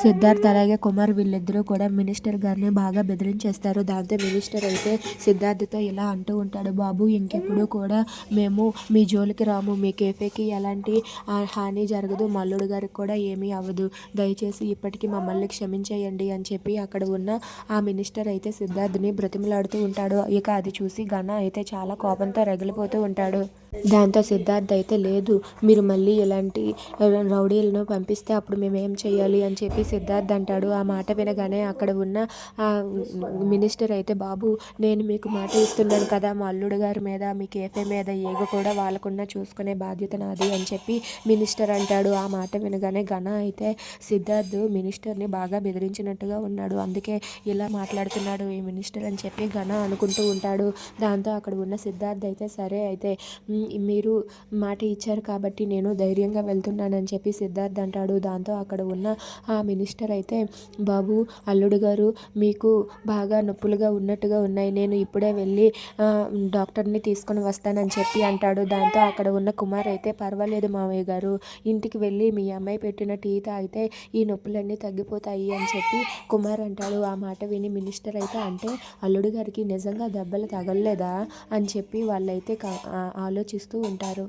సిద్ధార్థ్ అలాగే కుమార్ వీళ్ళిద్దరూ కూడా మినిస్టర్ గారిని బాగా బెదిరించేస్తారు దాంతో మినిస్టర్ అయితే సిద్ధార్థతో ఇలా అంటూ ఉంటాడు బాబు ఇంకెప్పుడు కూడా మేము మీ జోలికి రాము. మీ కేఫేకి ఎలాంటి హాని జరగదు. మల్లుడు గారికి కూడా ఏమీ అవ్వదు. దయచేసి ఇప్పటికీ మమ్మల్ని క్షమించేయండి అని చెప్పి అక్కడ ఉన్న ఆ మినిస్టర్ అయితే సిద్ధార్థ్ని బ్రతిమలాడుతూ ఉంటాడు. ఇక అది చూసి ఘన అయితే చాలా కోపంతో రగిలిపోతూ ఉంటాడు. దాంతో సిద్ధార్థ్ అయితే లేదు మీరు మళ్ళీ ఇలాంటి రౌడీలను పంపిస్తే అప్పుడు మేము ఏం చేయాలి అని చెప్పి సిద్ధార్థ్ అంటాడు ఆ మాట వినగానే అక్కడ ఉన్న ఆ మినిస్టర్ అయితే బాబు నేను మీకు మాట ఇస్తున్నాను కదా మా అల్లుడు గారి మీద మీ కేఫే మీద ఏగ కూడా వాళ్ళకున్న చూసుకునే బాధ్యత నాది అని చెప్పి మినిస్టర్ అంటాడు ఆ మాట వినగానే ఘన అయితే సిద్ధార్థ్ మినిస్టర్ని బాగా బెదిరించినట్టుగా ఉన్నాడు. అందుకే ఇలా మాట్లాడుతున్నాడు ఈ మినిస్టర్ అని చెప్పి ఘన అనుకుంటూ ఉంటాడు. దాంతో అక్కడ ఉన్న సిద్ధార్థ్ అయితే సరే అయితే మీరు మాట ఇచ్చారు కాబట్టి నేను ధైర్యంగా వెళ్తున్నానని చెప్పి సిద్ధార్థ్ అంటాడు. దాంతో అక్కడ ఉన్న ఆ మినిస్టర్ అయితే బాబు అల్లుడు గారు మీకు బాగా నొప్పులుగా ఉన్నట్టుగా ఉన్నాయి. నేను ఇప్పుడే వెళ్ళి డాక్టర్ని తీసుకొని వస్తానని చెప్పి అంటాడు. దాంతో అక్కడ ఉన్న కుమార్ అయితే పర్వాలేదు మావయ్య గారు. ఇంటికి వెళ్ళి మీ అమ్మాయి పెట్టిన టీ తాగితే ఈ నొప్పులన్నీ తగ్గిపోతాయి అని చెప్పి కుమార్ అంటాడు. ఆ మాట విని మినిస్టర్ అయితే అంటే అల్లుడు గారికి నిజంగా దెబ్బలు తగలలేదా? అని చెప్పి వాళ్ళైతే ఆలోచి ఆలోచిస్తూ ఉంటారు.